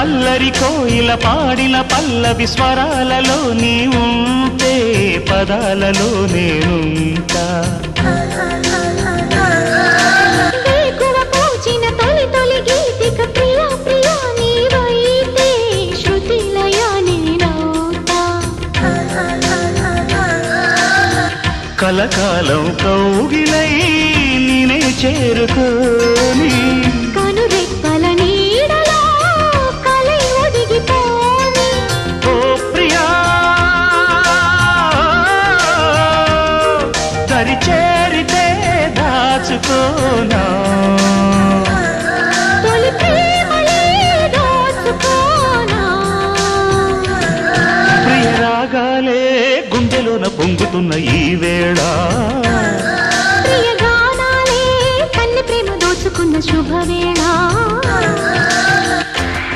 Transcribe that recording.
అల్లరి కోయిల పాడిన పల్లవి స్వరాలలో నీ ఉంటే పదాలలో నేనుంటా. కలకాలం కౌగిలై నేనే చేరుకోని దరి చేరితే దాచుకోనా? తొలి ప్రేమలే దోచుకోనా? ప్రియ రాగాలే గుండెలోన పొంగుతున్న ఈ వేళ. ప్రియ గానాలే కన్నె ప్రేమ దోచుకున్న శుభవేళ.